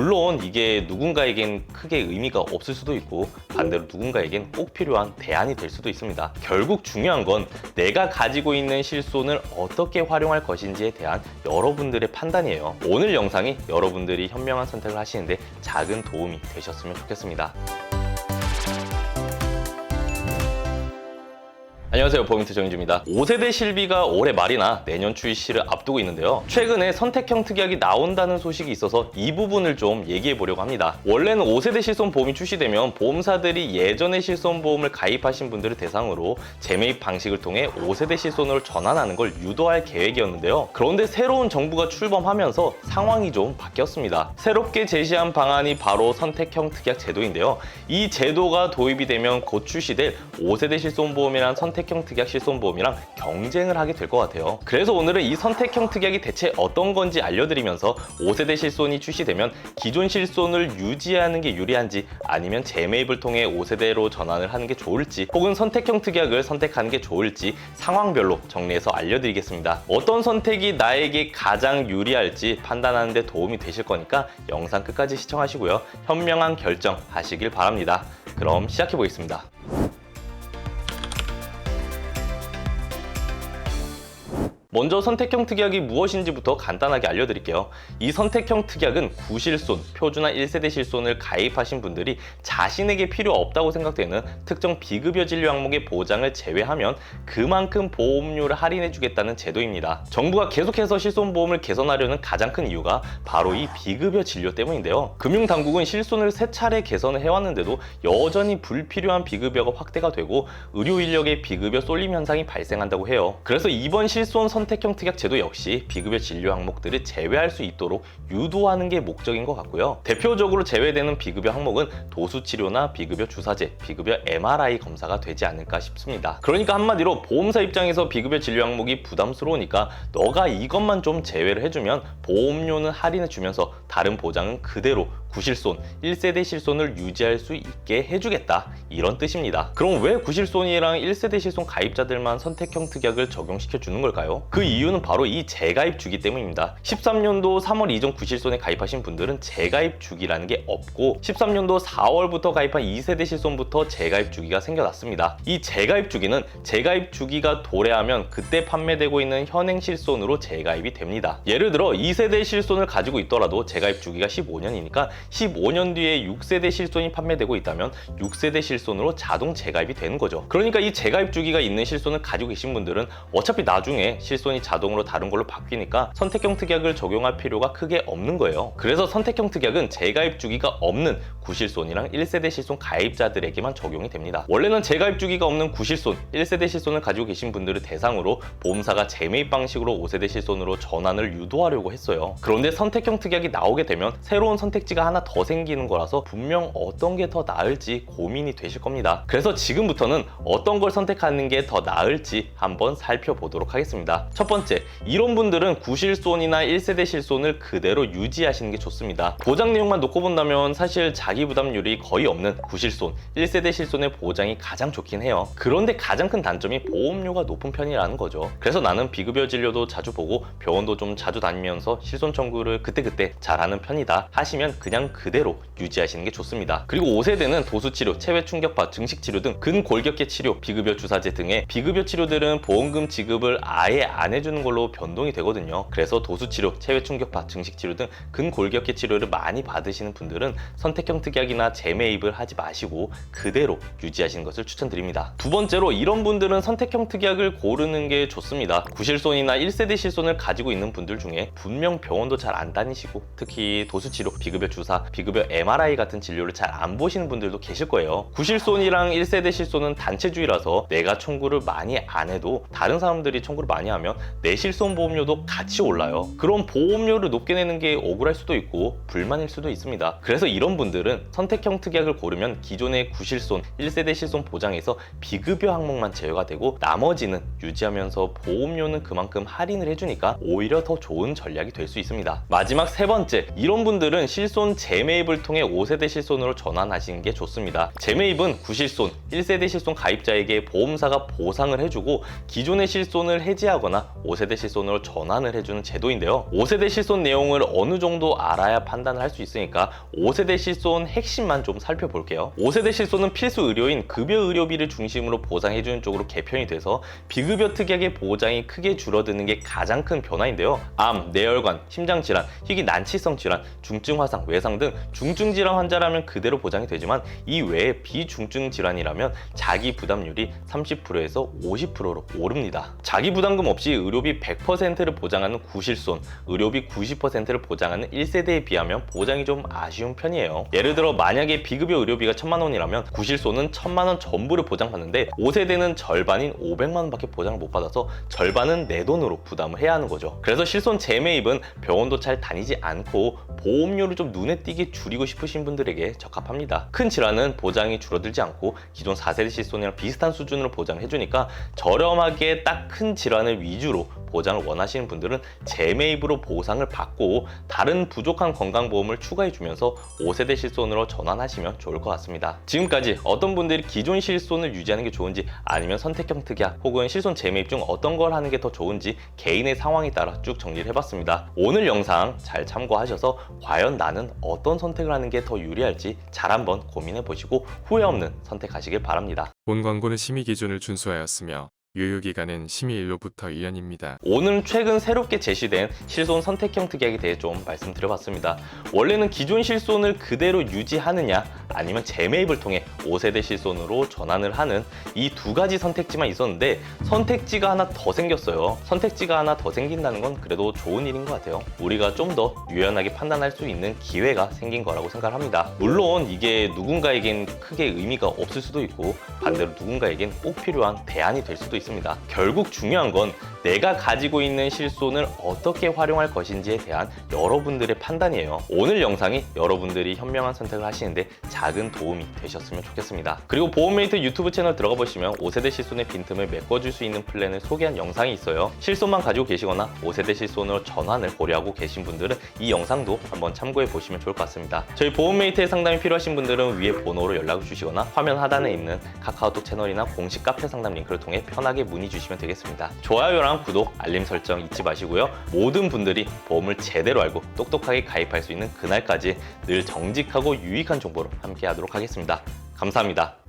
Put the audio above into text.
물론 이게 누군가에겐 크게 의미가 없을 수도 있고 반대로 누군가에겐 꼭 필요한 대안이 될 수도 있습니다. 결국 중요한 건 내가 가지고 있는 실손을 어떻게 활용할 것인지에 대한 여러분들의 판단이에요. 오늘 영상이 여러분들이 현명한 선택을 하시는데 작은 도움이 되셨으면 좋겠습니다. 안녕하세요 버민트 정인주입니다. 5세대 실비가 올해 말이나 내년 출시를 앞두고 있는데요. 최근에 선택형 특약이 나온다는 소식이 있어서 이 부분을 좀 얘기해 보려고 합니다. 원래는 5세대 실손보험이 출시되면 보험사들이 예전에 실손보험을 가입하신 분들을 대상으로 재매입 방식을 통해 5세대 실손으로 전환하는 걸 유도할 계획이었는데요. 그런데 새로운 정부가 출범하면서 상황이 좀 바뀌었습니다. 새롭게 제시한 방안이 바로 선택형 특약 제도인데요. 이 제도가 도입이 되면 곧 출시될 5세대 실손보험이란 선택 형 특약 실손보험이랑 경쟁을 하게 될 것 같아요. 그래서 오늘은 이 선택형 특약이 대체 어떤 건지 알려드리면서 5세대 실손이 출시되면 기존 실손을 유지하는 게 유리한지 아니면 재매입을 통해 5세대로 전환을 하는 게 좋을지 혹은 선택형 특약을 선택하는 게 좋을지 상황별로 정리해서 알려드리겠습니다. 어떤 선택이 나에게 가장 유리할지 판단하는 데 도움이 되실 거니까 영상 끝까지 시청하시고요. 현명한 결정 하시길 바랍니다. 그럼 시작해 보겠습니다. 먼저 선택형 특약이 무엇인지부터 간단하게 알려드릴게요. 이 선택형 특약은 구실손, 표준화 1세대 실손을 가입하신 분들이 자신에게 필요 없다고 생각되는 특정 비급여 진료 항목의 보장을 제외하면 그만큼 보험료를 할인해주겠다는 제도입니다. 정부가 계속해서 실손보험을 개선하려는 가장 큰 이유가 바로 이 비급여 진료 때문인데요. 금융당국은 실손을 세 차례 개선을 해왔는데도 여전히 불필요한 비급여가 확대가 되고 의료 인력의 비급여 쏠림 현상이 발생한다고 해요. 그래서 이번 실손 선 택형 특약 제도 역시 비급여 진료 항목들을 제외할 수 있도록 유도하는 게 목적인 것 같고요. 대표적으로 제외되는 비급여 항목은 도수 치료나 비급여 주사제, 비급여 MRI 검사가 되지 않을까 싶습니다. 그러니까 한마디로 보험사 입장에서 비급여 진료 항목이 부담스러우니까 너가 이것만 좀 제외를 해주면 보험료는 할인해 주면서 다른 보장은 그대로 구실손, 1세대 실손을 유지할 수 있게 해주겠다. 이런 뜻입니다. 그럼 왜 구실손이랑 1세대 실손 가입자들만 선택형 특약을 적용시켜 주는 걸까요? 그 이유는 바로 이 재가입 주기 때문입니다. 13년도 3월 이전 구실손에 가입하신 분들은 재가입 주기라는 게 없고 13년도 4월부터 가입한 2세대 실손부터 재가입 주기가 생겨났습니다. 이 재가입 주기는 재가입 주기가 도래하면 그때 판매되고 있는 현행 실손으로 재가입이 됩니다. 예를 들어 2세대 실손을 가지고 있더라도 재가입 주기가 15년이니까 15년 뒤에 6세대 실손이 판매되고 있다면 6세대 실손으로 자동 재가입이 되는 거죠. 그러니까 이 재가입 주기가 있는 실손을 가지고 계신 분들은 어차피 나중에 실손이 자동으로 다른 걸로 바뀌니까 선택형 특약을 적용할 필요가 크게 없는 거예요. 그래서 선택형 특약은 재가입 주기가 없는 구실손이랑 1세대 실손 가입자들에게만 적용이 됩니다. 원래는 재가입 주기가 없는 구실손, 1세대 실손을 가지고 계신 분들을 대상으로 보험사가 재매입 방식으로 5세대 실손으로 전환을 유도하려고 했어요. 그런데 선택형 특약이 나오게 되면 새로운 선택지가 하나 더 생기는 거라서 분명 어떤 게 더 나을지 고민이 되실 겁니다. 그래서 지금부터는 어떤 걸 선택하는 게 더 나을지 한번 살펴보도록 하겠습니다. 첫 번째, 이런 분들은 구실손이나 1세대 실손을 그대로 유지하시는 게 좋습니다. 보장 내용만 놓고 본다면 사실 자기 부담률이 거의 없는 구실손, 1세대 실손의 보장이 가장 좋긴 해요. 그런데 가장 큰 단점이 보험료가 높은 편이라는 거죠. 그래서 나는 비급여 진료도 자주 보고 병원도 좀 자주 다니면서 실손 청구를 그때그때 잘하는 편이다 하시면 그냥 그대로 유지하시는 게 좋습니다. 그리고 5세대는 도수치료, 체외 충격파, 증식치료 등 근골격계 치료, 비급여 주사제 등의 비급여 치료들은 보험금 지급을 아예 안 해주는 걸로 변동이 되거든요. 그래서 도수치료, 체외 충격파, 증식치료 등 근골격계 치료를 많이 받으시는 분들은 선택형 특약이나 재매입을 하지 마시고 그대로 유지하시는 것을 추천드립니다. 두 번째로 이런 분들은 선택형 특약을 고르는 게 좋습니다. 구실손이나 1세대 실손을 가지고 있는 분들 중에 분명 병원도 잘 안 다니시고 특히 도수치료, 비급여 주사, 비급여 MRI 같은 진료를 잘 안 보시는 분들도 계실 거예요. 구실손이랑 1세대 실손은 단체주의라서 내가 청구를 많이 안 해도 다른 사람들이 청구를 많이 하면 내 실손 보험료도 같이 올라요. 그럼 보험료를 높게 내는 게 억울할 수도 있고 불만일 수도 있습니다. 그래서 이런 분들은 선택형 특약을 고르면 기존의 구실손, 1세대 실손 보장에서 비급여 항목만 제외가 되고 나머지는 유지하면서 보험료는 그만큼 할인을 해주니까 오히려 더 좋은 전략이 될 수 있습니다. 마지막 세 번째, 이런 분들은 실손 재매입을 통해 5세대 실손으로 전환하시는 게 좋습니다. 재매입은 구실손, 1세대 실손 가입자에게 보험사가 보상을 해주고 기존의 실손을 해지하거나 5세대 실손으로 전환을 해주는 제도인데요. 5세대 실손 내용을 어느 정도 알아야 판단을 할 수 있으니까 5세대 실손 핵심만 좀 살펴볼게요. 5세대 실손은 필수 의료인 급여 의료비를 중심으로 보상해주는 쪽으로 개편이 돼서 비급여 특약의 보장이 크게 줄어드는 게 가장 큰 변화인데요. 암, 뇌혈관, 심장질환, 희귀 난치성 질환, 중증 화상, 외상 등 중증 질환 환자라면 그대로 보장이 되지만 이 외에 비중증 질환이라면 자기 부담률이 30%에서 50%로 오릅니다. 자기 부담금 없이 의료비 100%를 보장하는 구실손, 의료비 90%를 보장하는 1세대에 비하면 보장이 좀 아쉬운 편이에요. 예를 들어 만약에 비급여 의료비가 1000만 원이라면 구실손은 1000만 원 전부를 보장받는데 5세대는 절반인 500만 원밖에 보장을 못 받아서 절반은 내 돈으로 부담을 해야 하는 거죠. 그래서 실손 재매입은 병원도 잘 다니지 않고 보험료를 좀 눈에 띄게 줄이고 싶으신 분들에게 적합합니다. 큰 질환은 보장이 줄어들지 않고 기존 4세대 실손이랑 비슷한 수준으로 보장을 해주니까 저렴하게 딱 큰 질환을 위주로 보장을 원하시는 분들은 재매입으로 보상을 받고 다른 부족한 건강보험을 추가해주면서 5세대 실손으로 전환하시면 좋을 것 같습니다. 지금까지 어떤 분들이 기존 실손을 유지하는 게 좋은지 아니면 선택형 특약 혹은 실손 재매입 중 어떤 걸 하는 게 더 좋은지 개인의 상황에 따라 쭉 정리를 해봤습니다. 오늘 영상 잘 참고하셔서 과연 나는 어떤 선택을 하는 게 더 유리할지 잘 한번 고민해 보시고 후회 없는 선택하시길 바랍니다. 본 광고는 심의 기준을 준수하였으며 유효기간은 심의일로부터 1년입니다. 오늘은 최근 새롭게 제시된 실손 선택형 특약에 대해 좀 말씀드려봤습니다. 원래는 기존 실손을 그대로 유지하느냐 아니면 재매입을 통해 5세대 실손으로 전환을 하는 이 두 가지 선택지만 있었는데 선택지가 하나 더 생겼어요. 선택지가 하나 더 생긴다는 건 그래도 좋은 일인 것 같아요. 우리가 좀 더 유연하게 판단할 수 있는 기회가 생긴 거라고 생각합니다. 물론 이게 누군가에겐 크게 의미가 없을 수도 있고 반대로 누군가에겐 꼭 필요한 대안이 될 수도 있습니다. 결국 중요한 건 내가 가지고 있는 실손을 어떻게 활용할 것인지에 대한 여러분들의 판단이에요. 오늘 영상이 여러분들이 현명한 선택을 하시는데 작은 도움이 되셨으면 좋겠습니다. 그리고 보험메이트 유튜브 채널 들어가 보시면 5세대 실손의 빈틈을 메꿔줄 수 있는 플랜을 소개한 영상이 있어요. 실손만 가지고 계시거나 5세대 실손으로 전환을 고려하고 계신 분들은 이 영상도 한번 참고해 보시면 좋을 것 같습니다. 저희 보험메이트의 상담이 필요하신 분들은 위에 번호로 연락을 주시거나 화면 하단에 있는 카카오톡 채널이나 공식 카페 상담 링크를 통해 편하게 문의 주시면 되겠습니다. 좋아요랑 구독, 알림 설정 잊지 마시고요. 모든 분들이 보험을 제대로 알고 똑똑하게 가입할 수 있는 그날까지 늘 정직하고 유익한 정보로 함께 하도록 하겠습니다. 감사합니다.